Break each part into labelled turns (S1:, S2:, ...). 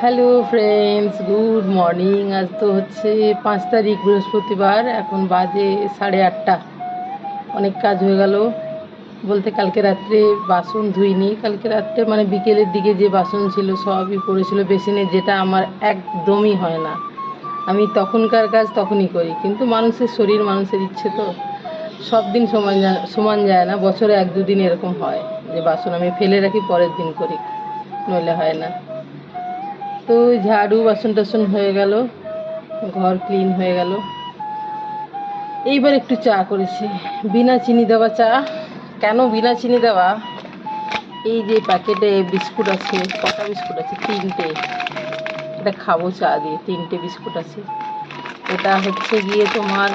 S1: Hello friends good morning আজ তো হচ্ছে পাঁচ তারিখ, বৃহস্পতিবার। এখন বাজে সাড়ে আটটা। অনেক কাজ হয়ে গেল। বলতে কালকে রাত্রে বাসন ধুইনি। কালকে রাত্রে মানে বিকেলের দিকে যে বাসন ছিল, সবই পড়েছিল বেসিনে, যেটা আমার একদমই হয় না। আমি তখনকার কাজ তখনই করি। কিন্তু মানুষের শরীর, মানুষের ইচ্ছে তো সব দিন সমান সমান যায় না। বছরে এক দুদিন এরকম হয় যে বাসন আমি ফেলে রাখি, পরের দিন করি। নইলে হয় না। তো ঝাড়ু বাসন টাসন হয়ে গেল, ঘর ক্লিন হয়ে গেল। এইবার একটু চা করেছি। বিনা চিনি দেওয়া চা। কেন বিনা চিনি দেওয়া? এই যে প্যাকেটে বিস্কুট আছে, কটা বিস্কুট আছে? তিনটে। এটা খাব চা দিয়ে, তিনটে বিস্কুট আছে। এটা হচ্ছে গিয়ে তোমার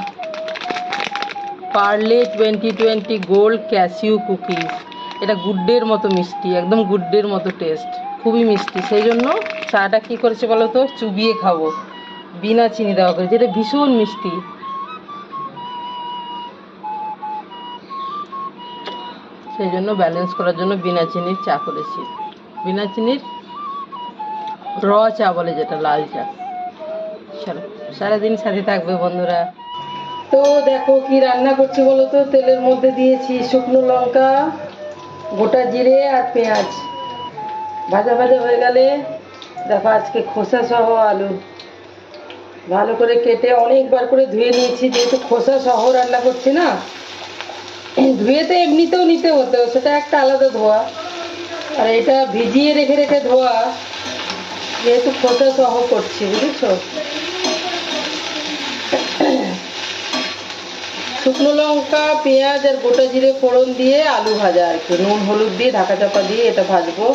S1: Parle twenty twenty gold cashew cookies এটা গুড্ডের মতো মিষ্টি, একদম গুড্ডের মতো টেস্ট খুবই মিষ্টি। সেই জন্য চাটা কী করেছে বলো তো? চুবিয়ে খাব। বিনা চিনি দেওয়া করে যেটা ভীষণ মিষ্টি। সেই জন্য ব্যালেন্স করার জন্য বিনা চিনির চা করেছি। বিনা চিনির র চা বলে যেটা, লাল চা। সারাদিন সাথে থাকবে বন্ধুরা। তো দেখো কি রান্না করছি বলো তো? তেলের মধ্যে দিয়েছি শুকনো লঙ্কা, গোটা জিরে আর পেঁয়াজ। ভাজা ভাজা হয়ে গেলে দেখো, আজকে খোসা সহ আলু। ভালো করে কেটে অনেকবার করে ধুয়ে নিয়েছি, যেহেতু খোসা সহ রান্না করছি না, ধুয়ে তো এমনিতেও নিতে হতো, সেটা একটা আলাদা ধোয়া। আর এটা ভিজিয়ে রেখে রেখে ধোয়া, যেহেতু খোসা সহ করছি, বুঝেছ? শুকনো লঙ্কা, পেঁয়াজ আর গোটা জিরে ফোড়ন দিয়ে আলু ভাজা আর কি। নুন, হলুদ দিয়ে ঢাকা চাপা দিয়ে এটা ভাজবো।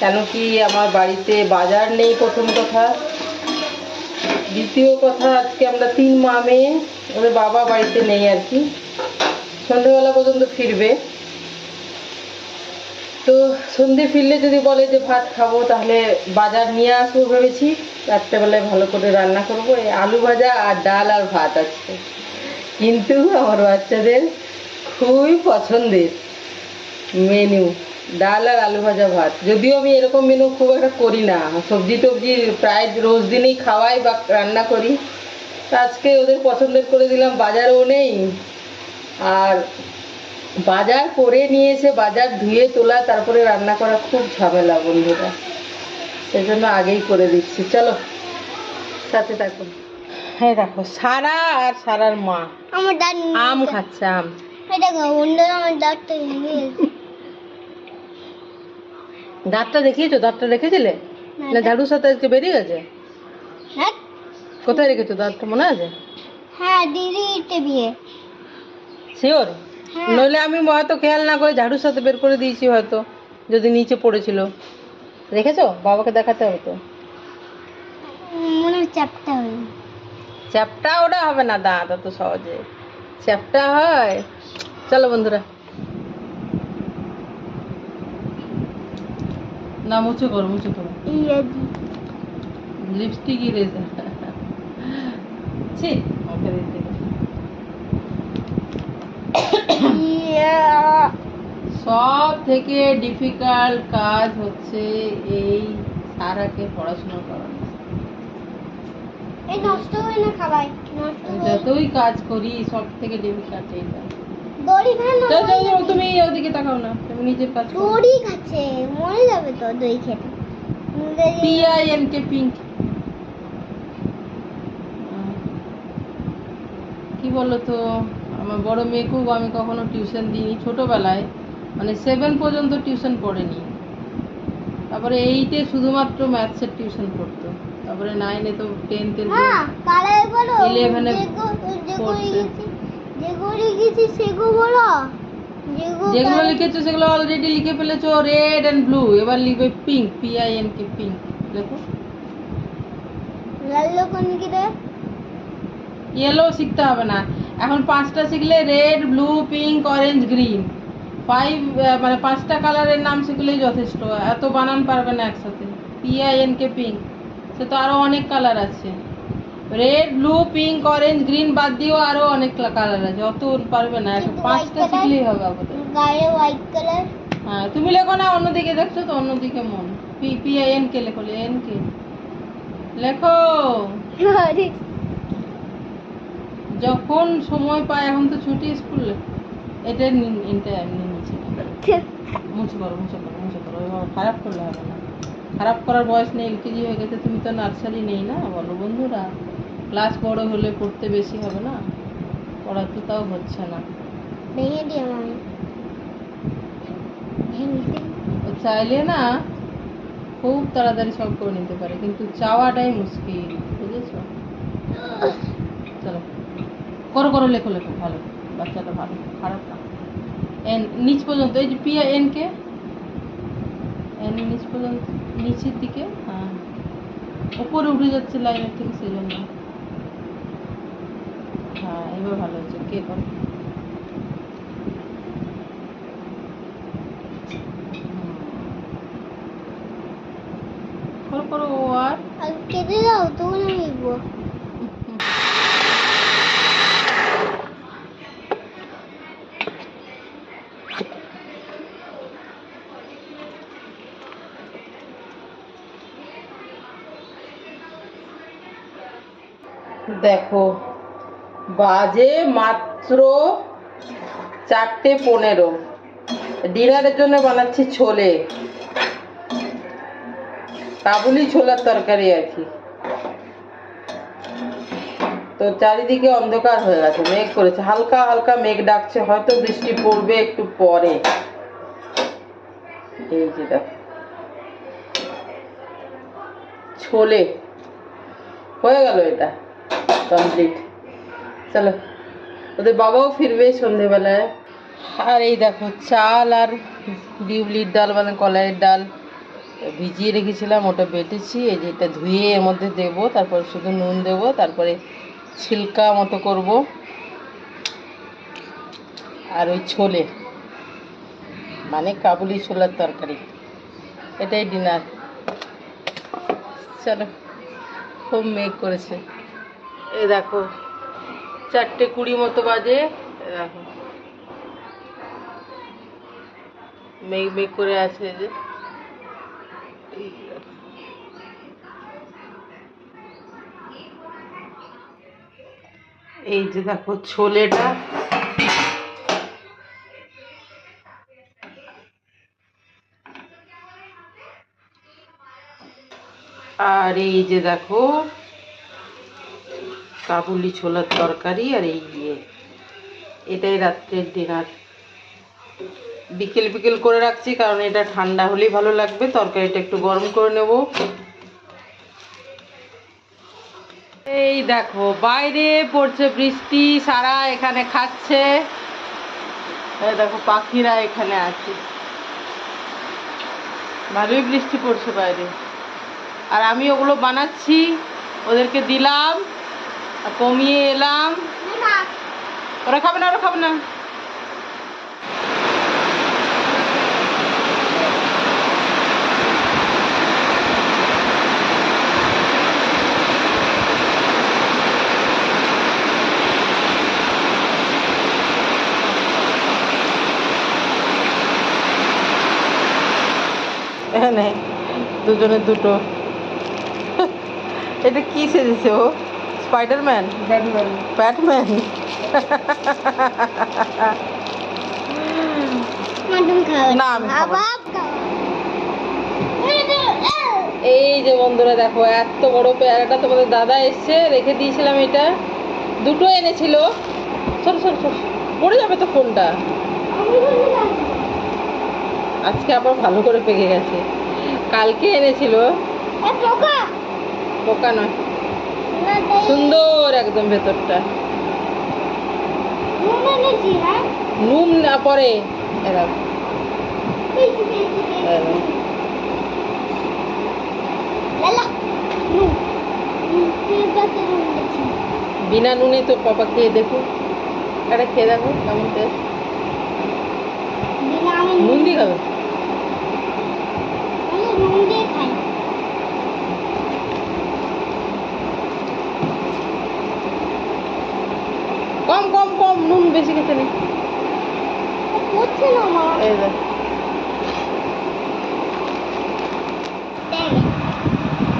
S1: কেন কি আমার বাড়িতে বাজার নেই প্রথম কথা। দ্বিতীয় কথা, আজকে আমরা তিন মা মেয়ে, ওদের বাবা বাড়িতে নেই আর কি। সন্ধ্যেবেলা পর্যন্ত ফিরবে। তো সন্ধে ফিরলে যদি বলে যে ভাত খাব, তাহলে বাজার নিয়ে আসব ভেবেছি। রাত্রেবেলায় ভালো করে রান্না করব। এই আলু ভাজা আর ডাল আর ভাত আছে কিন্তু আমার বাচ্চাদের খুবই পছন্দের মেনু ডাল আর আলু ভাজা ভাত। যদিও আমি এরকম মেনু খুব একটা করি না। সবজি টবজি প্রায় রোজ দিনই খাওয়াই বা রান্না করি। তো আজকে ওদের পছন্দের করে দিলাম বাজারও নেই। আর বাজার করে নিয়ে এসে বাজার ধুয়ে তোলা তারপরে রান্না করা খুব ঝামেলা বন্ধুরা। সেই জন্য আগেই করে দিচ্ছি। চলো সাথে থাকুন হ্যাঁ দেখো সারা আর সারার মা।
S2: আমার
S1: আম খাচ্ছে আম।
S2: আমার গেছে
S1: দাঁতটা দেখিয়েছো? দাঁতটা রেখেছিলে না ঝাড়ুর সাথে আজকে বেরিয়ে গেছে?
S2: হ্যাঁ?
S1: কোথায় রেখেছো? দাঁতটা মনে আছে?
S2: হ্যাঁ দিদিতে বিয়ে
S1: শিওর নইলে আমি হয়তো খেয়াল না করে ঝাড়ুর সাথে বের করে দিয়েছি হয়তো যদি নিচে পড়েছিল। রেখেছো? বাবাকে দেখাতে হবে তো।
S2: মনে
S1: চ্যাপটা ওটা হবে না দাঁত অত সহজে। চ্যাপটা হয়। চলো বন্ধুরা। না মুছে করো মুছে করো। Lipstick eraser. ছি ওকে দিতে
S2: ইয়া।
S1: সব থেকে ডিফিকাল্ট কাজ হচ্ছে এই সারাকে পড়াশোনা করানো
S2: এই নষ্ট হয় না হয়
S1: যতই কাজ করি সব থেকে ডিফিকাল্ট চল, চল, তুমি ওদিকে তাকাও না। কাজ করো
S2: দড়ি খাচ্ছে মরে যাবে তো দই খেতে।
S1: P I N K pink কি বলো তো আমার বড় মেয়েকেও আমি কখনো টিউশন দিইনি ছোটবেলায়। মানে সেভেন পর্যন্ত টিউশন পড়েনি। তারপরে এইটে শুধুমাত্র ম্যাথসের টিউশন পড়তো। তারপরে নাইনে তো টেন্থের
S2: কালার বলো
S1: 11 এ
S2: যেগো- যেগুলো
S1: পড়ছে।
S2: লিখেছি সেগুলো বলো। যেগুলো
S1: লিখেছো সেগুলো অলরেডি লিখে ফেলেছো রেড এন্ড ব্লু এবার লিখবে pink P I N K pink লেখো।
S2: লাল কোন কি রে
S1: ইয়েলো শিখতে হবে না। এখন পাঁচটা শিখলে red blue pink orange green five মানে পাঁচটা কালারের নাম শিখলেই যথেষ্ট। এত বানান পারবে না একসাথে। P I N K pink সে তো আরও অনেক কালার আছে। Red blue pink orange green বাদ দিয়েও আরও অনেক কালার আছে। অত পারবে না এখন পাঁচটা শিখলেই হবে আপাতত
S2: গায়ে হোয়াইট কালার
S1: হ্যাঁ তুমি লেখো না অন্যদিকে দেখছ তো অন্যদিকে মন। P P I N K লেখো এন কে লেখো। যখন সময় পায় এখন তো ছুটি স্কুল এটা এটা নিচে মুছে করো মুছে করো মুছে করো খারাপ করলে হবে না। খারাপ করার বয়স নেই এলকেজি হয়ে গেছে তুমি তো নার্সারি নেই না? বলো বন্ধুরা ক্লাস বড় হলে পড়তে বেশি হবে না? পড়া তো তাও হচ্ছে না।
S2: ভেঙে।
S1: ও চাইলে না খুব তাড়াতাড়ি সব করে নিতে পারে কিন্তু চাওয়াটাই মুশকিল বুঝেছ? চলো করো করো লেখো লেখো ভালো বাচ্চাটা ভালো খারাপ না। এন নিচ পর্যন্ত এই যে পিয়া এন কে? এন নিচ পর্যন্ত, নিচের দিকে হ্যাঁ উপরে উঠে যাচ্ছে লাইনের থেকে সেই জন্য হ্যাঁ এবার ভালো হচ্ছে কে করো করো করো, ও আর?
S2: কেটে দাও, তখন আমি
S1: দেখো, বাজে মাত্র চারটে পনেরো। ডিনারের জন্য বানাচ্ছি ছোলে। কাবুলি ছোলার তরকারি আর কি। তো চারিদিকে অন্ধকার হয়ে গেছে, মেঘ করেছে। হালকা হালকা মেঘ ডাকছে, হয়তো বৃষ্টি পড়বে একটু পরে। এই যে দেখো। ছোলে, হয়ে গেল এটা। কমপ্লিট চলো, ওদের বাবাও ফিরবে সন্ধেবেলায়। আর এই দেখো, চাল আর বিউলির ডাল মানে কলাইয়ের ডাল ভিজিয়ে রেখেছিলাম, ওটা বেটেছি। এই যে এটা ধুয়ে এর মধ্যে দেবো, তারপর শুধু নুন দেবো, তারপরে ছিলকা মতো করব। আর ওই ছোলে মানে কাবুলি ছোলার তরকারি। এটাই ডিনার। চলো খুব মেঘ করেছে। এই দেখো, চারটে কুড়ি মতো বাজে দেখো। মেঘ মেঘ করে আছে যে। এই যে দেখো ছোলেটা। আর এই যে দেখো কাবুলি ছোলার তরকারি আর এই ইয়ে। এটাই রাত্রের ডিনার বিকেল বিকেল করে রাখছি, কারণ এটা ঠান্ডা হলেই ভালো লাগবে। তরকারিটা একটু গরম করে নেব। এই দেখো, বাইরে পড়ছে বৃষ্টি, সারা এখানে খাচ্ছে। দেখো, পাখিরা এখানে আছে। ভালোই বৃষ্টি পড়ছে বাইরে। আর আমি ওগুলো বানাচ্ছি, ওদেরকে দিলাম। কমিয়ে এলাম। ওরা খাবে না, ওরা খাবে না। এখানে দুজনে দুটো। এটা কি সেজেছে ও? স্পাইডারম্যান ব্যাটম্যান না, আমি
S2: এই যে,
S1: বন্ধুরা দেখো এত বড় পেয়ারাটা তোমাদের দাদা এসছে রেখে দিয়েছিলাম এটা। দুটো এনেছিল। সর সর সর। পড়ে যাবে তো ফোনটা। আজকে আবার ভালো করে পেকে গেছে। কালকে এনেছিল।
S2: পোকা।
S1: পোকা নয়। সুন্দর একদম ভেতরটা।
S2: নুন
S1: না পরে বিনা নুনে তো পাপা খেয়ে দেখো। এটা খেয়ে দেখো কেমন টেস্ট নুন দিয়ে খাবে
S2: আমি নুন দিয়ে খাই
S1: কম কম কম নুন বেশি খেতে নেই
S2: ও পড়ছে না মা
S1: এই দেখ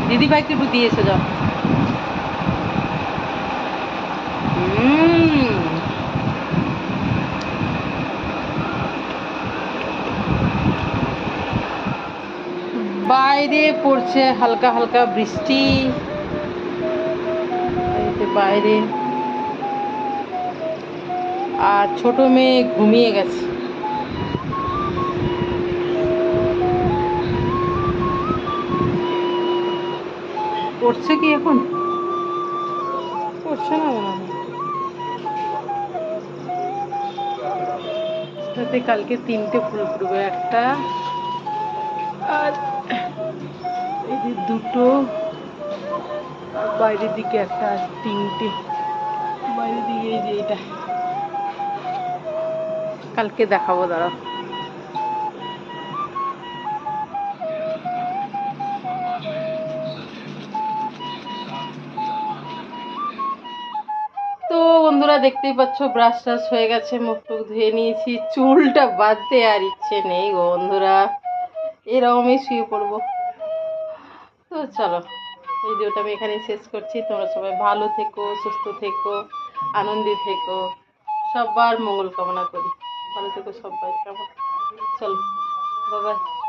S1: দিদি ভাইকে একটু দিয়ে এসে যাও। বাইরে পড়ছে হালকা হালকা বৃষ্টি। বাইরে। আর ছোট মেয়ে ঘুমিয়ে গেছে। পড়ছে কি এখন? পড়ছে না হয়। কালকে তিনটে ফুল ফুটবে একটা। আর এই যে দুটো আর বাইরের দিকে একটা আর তিনটে। বাইরের দিকে এই যে এটা কালকে দেখাবো দাঁড়া দেখতেই পাচ্ছ ব্রাশ টাশ হয়ে গেছে, মুখ টুক ধুয়ে নিয়েছি। চুলটা বাঁধতে আর ইচ্ছে নেই বন্ধুরা। এরকমই শুয়ে পড়ব। তো চলো, ভিডিওটা আমি এখানেই শেষ করছি। তোমরা সবাই ভালো থেকো, সুস্থ থেকো, আনন্দে থেকো। সবার মঙ্গল কামনা করি। ভালো থেকো সবাই, কেমন? চলো বাবাই